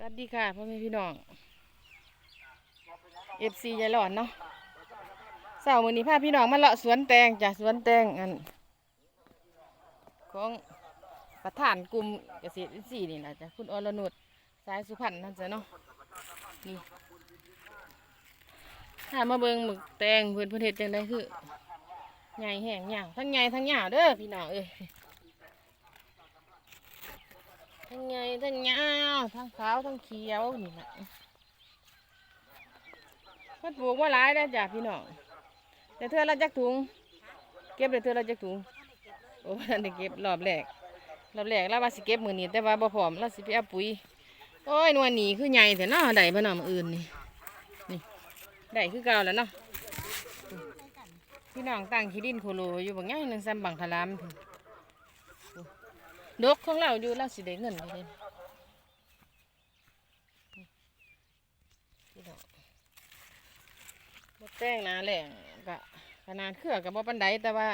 สวัสดีค่ะพ่อแม่พี่น้องเอฟซียายหลอนเนาะเสาร์มื้อนี้พาพี่น้องมาเลาะสวนแตงจ้ะสวนแตงอันของประธานกลุ่มเกษตรอินทรีย์นี่แหละจ้ะคุณอรนุชสายสุพรรณนั่นจ้ะเนาะนี่ถ้ามาเบิ่งหมึกแตงเพื่อนเพื่อนเฮ็ดจังไดคือใหญ่แห้งยาวทั้งใหญ่ทั้งยาวเด้อพี่น้องเอ้ย ทั้งไงทั้งยาวทั้งขาวทั้งเขียวนี่แหละเพิ่นปลูกว่าหลายแล้วจ้ะพี่น้องแต่เธอละจักถุง เก็บเลยเธอละจักถุงโอ้ท่านได้เก็บรอบแรกรอบแรกแล้วว่าสิเก็บมือนี้แต่ว่าบ่พร้อมแล้วสิไปเอาปุ๋ยโอ้ยหนวลหนีคือใหญ่แต่เนาะได้บ่เนาะมื้ออื่นนี่นี่ได้คือเก่าแล้วเนาะพี่น้องตั้งขี้ดินโคโลอยู่บางอย่างหนึงซ้ำบังคลามพุ่น ดกของเราอยู่เราสิได้เงินอยู่เลยพี่น้องบ่แต่งนาแหล่งกะขนาดเครือกับบ่ปันไดแต่ว่า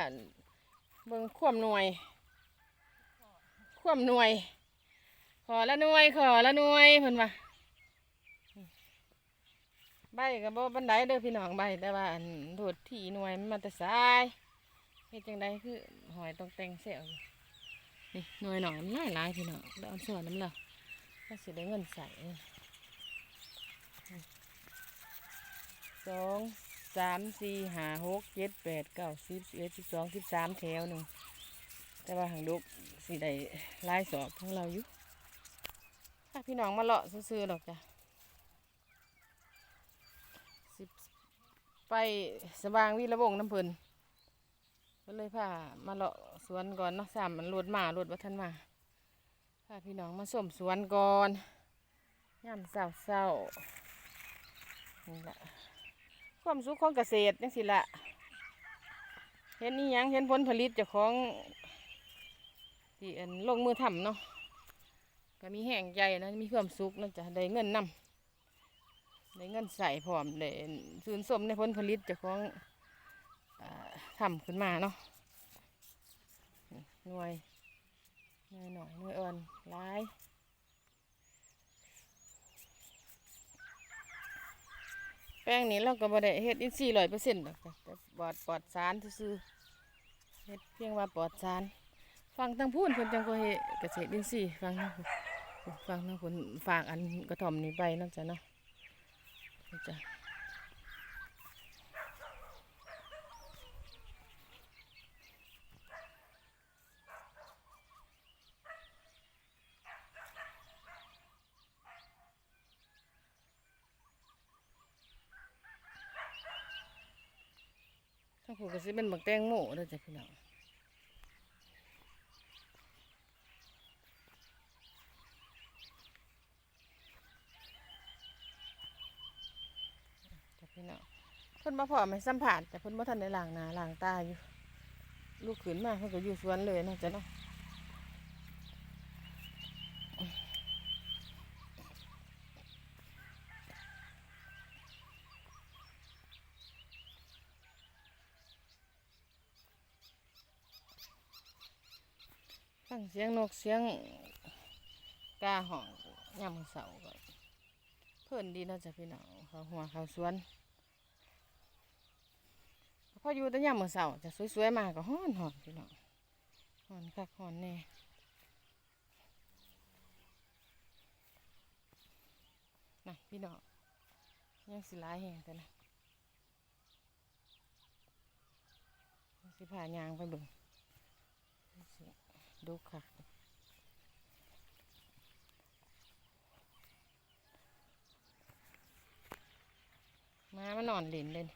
เบิ่งควมหน่วย ควมหน่วย ขอละหน่วยขอละหน่วยเพิ่นว่าใบกับบ่ปันไดเด้อพี่น้องใบแต่ว่าโดดที่หน่วยมันมาแต่สายเฮ็ดจังไดคือหอยต้องแต่งเสียวอยู่ นี่หน่วยหน่อยมันหลายหลายพี่น้องแล้วเอาส่วนน้ำเหราก็สิได้เงินใส่สองสามสี่ห้าหกเจ็ดแปดเก้าสิบเอ็ดสิบสองสิบสามแถวหนึ่งแต่ว่าหางดุกสิได้ลายสอบของเราอยู่ถ้าพี่น้องมาเลาะซื้อๆหรอกจ้ะสิบไปสว่างวิระวงน้ำเพลินก็เลยพามาเลาะ สวนก่อนเนาะสามมันรวดมารวดวัฒนมาพาพี่น้องมาส้มสวนก่อนย่ำเศร้าเศร้านี่แหละความสุขของเกษตรจังสิละเห็นนี่ยังเห็นผลผลิตจากของที่อันลงมือทำเนาะก็มีแห้งใจนะมีความสุขนาะจะได้เงินนำได้เงินใส่พร้อมได้ซื้นสมในผลผลิตจากของอ่าทำขึ้นมาเนาะ หน่วยหน่วยหน่อยหน่วยอ่อนร้ายแป้งนี้เราก็บ่ได้เฮ็ดอินทรีย์ร้อยเปอร์เซ็นต์หรอกจ้ะแต่ปลอดปลอดสารซื่อเฮ็ดเพียงว่าปลอดสารฟังทั้งพูนเพิ่นจังก็เฮ็ดเกษตรอินทรีย์ฟังฟังทั้งผลฝากอันกระถ่อมนี้ไปเนาะจ้ะเนาะนี่จ้ะ ผูกก็สิเป็นหมึกแตงโมเด้อจ้ะพี่น้องจ้ะพี่น้องเพิ่นมาพอไม่สัมผัสแต่เพิ่นบ่ทันได้ล้างหน้าล้างตาอยู่ ลูกขืนมาเพิ่นก็อยู่สวนเลยเนาะจ้ะเนาะ ฟังเสียงนกเสียงกาห้องยามมื้อเสาก็เพิ่อนดีเนาะจ้ะพี่น้องเขาหัวเขาสวนพออยู่แต่ยามมื้อเช้าจะสวยๆมาก็ฮ้อนหอนพี่น้องหอนคักหอนแน่นะพี่น้องยังสิลายแห่งแต่นะสิผ่ายางไปเบิ่ง ดูค่ะ มามานอนเล่นเลย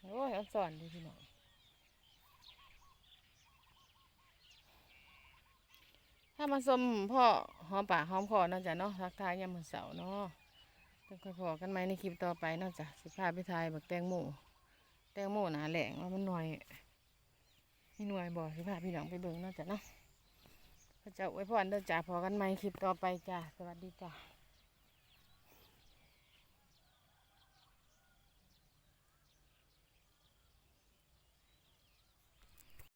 โอ้ยอันสอนดีพี่น้อง ถ้ามาสมพ่อหอมปากหอมคอเนาะจ้ะเนาะทักทายยามมื้อเสาร์เนาะต้องค่อยพอกันไหมในคลิปต่อไปเนาะจ้ะสิพาไปทายบักแตงโมแตงโมหนาแหลงว่ามันหน่อยมีหน่วยบ่สิพาพี่น้องไปเบิ่งเนาะจ้ะเนาะพระเจ้าอวยพรเด้อจ้ะพอกันไหมคลิปต่อไปจ้ะสวัสดีจ้ะ